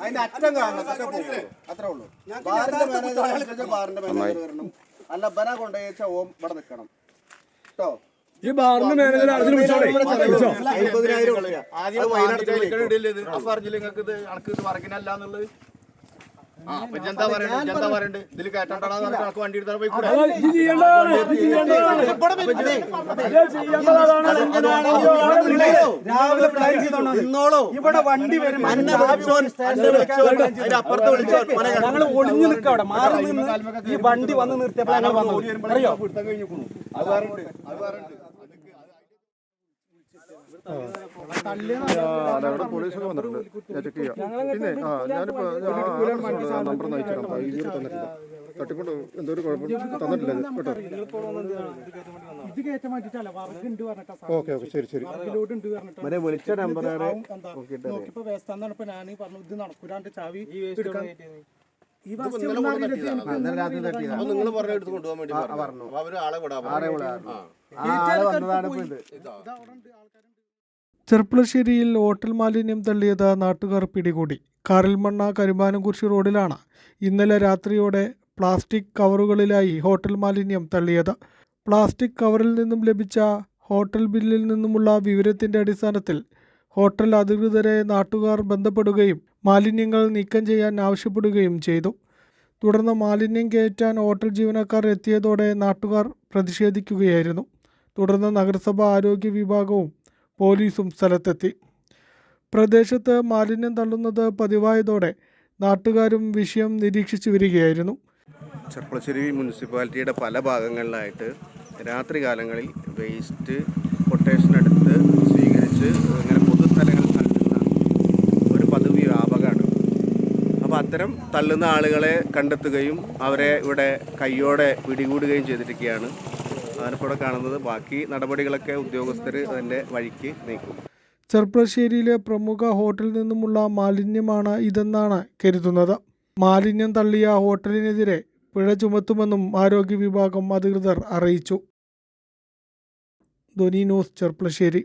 അതിന്റെ അറ്റം കാണണം. അതൊക്കെ പോകുള്ളൂ അത്രേ ഉള്ളൂ. ബാറിന്റെ മാനേജർ ബാറിന്റെ മാനേജർ വരണം. അല്ല ബന കൊണ്ടുപോയിച്ച ഓം ഇവിടെ നിൽക്കണം. കേട്ടോ ഈ ബാറിന്റെ മാനേജർ വിളിച്ചോ? അമ്പതിനായിരം ആദ്യം നിങ്ങൾക്ക് ഇത് വർക്കിനല്ല എന്നുള്ളത്? രാവിലെ പ്ലാൻ ചെയ്തോണ്ടോ നിന്നോളൂ ഇവിടെ വണ്ടി വരും ഞങ്ങൾ ഒളിഞ്ഞു നിൽക്കുക അവിടെ മാറി നിന്ന് ഈ വണ്ടി വന്ന് നിർത്തിയപ്പോൾ ഞങ്ങൾ വന്നു അറിയോ വേറെ അത് വേറെ അവിടെ പോലീസൊക്കെ വന്നിട്ടുണ്ട് ഞാൻ ശരി ശരി വിളിച്ച നമ്പർ നോക്കിയപ്പോ ഇപ്പൊ ഞാൻ പറഞ്ഞു ഇത് നടക്കൂലാണ്ട് ചാവി എടുക്കാൻ നിങ്ങൾ പറഞ്ഞ എടുത്ത് കൊണ്ടുപോകാൻ വേണ്ടി പറഞ്ഞു. അപ്പൊ അവർ ആളെ വിടാൻ ആരെ പറഞ്ഞു. വിടാൻ? ആ. ആ ആൾ വന്നതാണ് ഇപ്പൊ ഇതാ. അവിടെ ആൾക്കാരുണ്ട്. ചെർപ്പളശ്ശേരിയിൽ ഹോട്ടൽ മാലിന്യം തള്ളിയത് നാട്ടുകാർ പിടികൂടി. കാറിൽമണ്ണ കരുമാനംകുറിശി റോഡിലാണ് ഇന്നലെ രാത്രിയോടെ പ്ലാസ്റ്റിക് കവറുകളിലായി ഹോട്ടൽ മാലിന്യം തള്ളിയത്. പ്ലാസ്റ്റിക് കവറിൽ നിന്നും ലഭിച്ച ഹോട്ടൽ ബില്ലിൽ നിന്നുമുള്ള വിവരത്തിന്റെ അടിസ്ഥാനത്തിൽ ഹോട്ടൽ അധികൃതരെ നാട്ടുകാർ ബന്ധപ്പെടുകയും മാലിന്യങ്ങൾ നീക്കം ചെയ്യാൻ ആവശ്യപ്പെടുകയും ചെയ്തു. തുടർന്ന് മാലിന്യം കയറ്റാൻ ഹോട്ടൽ ജീവനക്കാർ എത്തിയതോടെ നാട്ടുകാർ പ്രതിഷേധിക്കുകയായിരുന്നു. തുടർന്ന് നഗരസഭ ആരോഗ്യ വിഭാഗവും പോലീസും സ്ഥലത്തെത്തി. പ്രദേശത്ത് മാലിന്യം തള്ളുന്നത് പതിവായതോടെ നാട്ടുകാരും വിഷയം നിരീക്ഷിച്ചു വരികയായിരുന്നു. ചെർപ്പളശ്ശേരി മുനിസിപ്പാലിറ്റിയുടെ പല ഭാഗങ്ങളിലായിട്ട് രാത്രി കാലങ്ങളിൽ വേസ്റ്റ് കൊട്ടേഷൻ എടുത്ത് സ്വീകരിച്ച് അത്തരം തള്ളുന്ന ആളുകളെ കണ്ടെത്തുകയും അവരെ ഇവിടെ കയ്യോടെ പിടികൂടുകയും ചെയ്തിരിക്കുകയാണ്. അതിനിപ്പോൾ കാണുന്നത് ബാക്കി നടപടികളൊക്കെ ഉദ്യോഗസ്ഥർ അതിന്റെ വഴിക്ക് നീക്കും. ചെർപ്പളശ്ശേരിയിലെ പ്രമുഖ ഹോട്ടലിൽ നിന്നുമുള്ള മാലിന്യമാണ് ഇതെന്നാണ് കരുതുന്നത്. മാലിന്യം തള്ളിയ ഹോട്ടലിനെതിരെ പിഴ ചുമത്തുമെന്നും ആരോഗ്യ വിഭാഗം അധികൃതർ അറിയിച്ചു. ധ്വനി ന്യൂസ് ചെർപ്പളശ്ശേരി.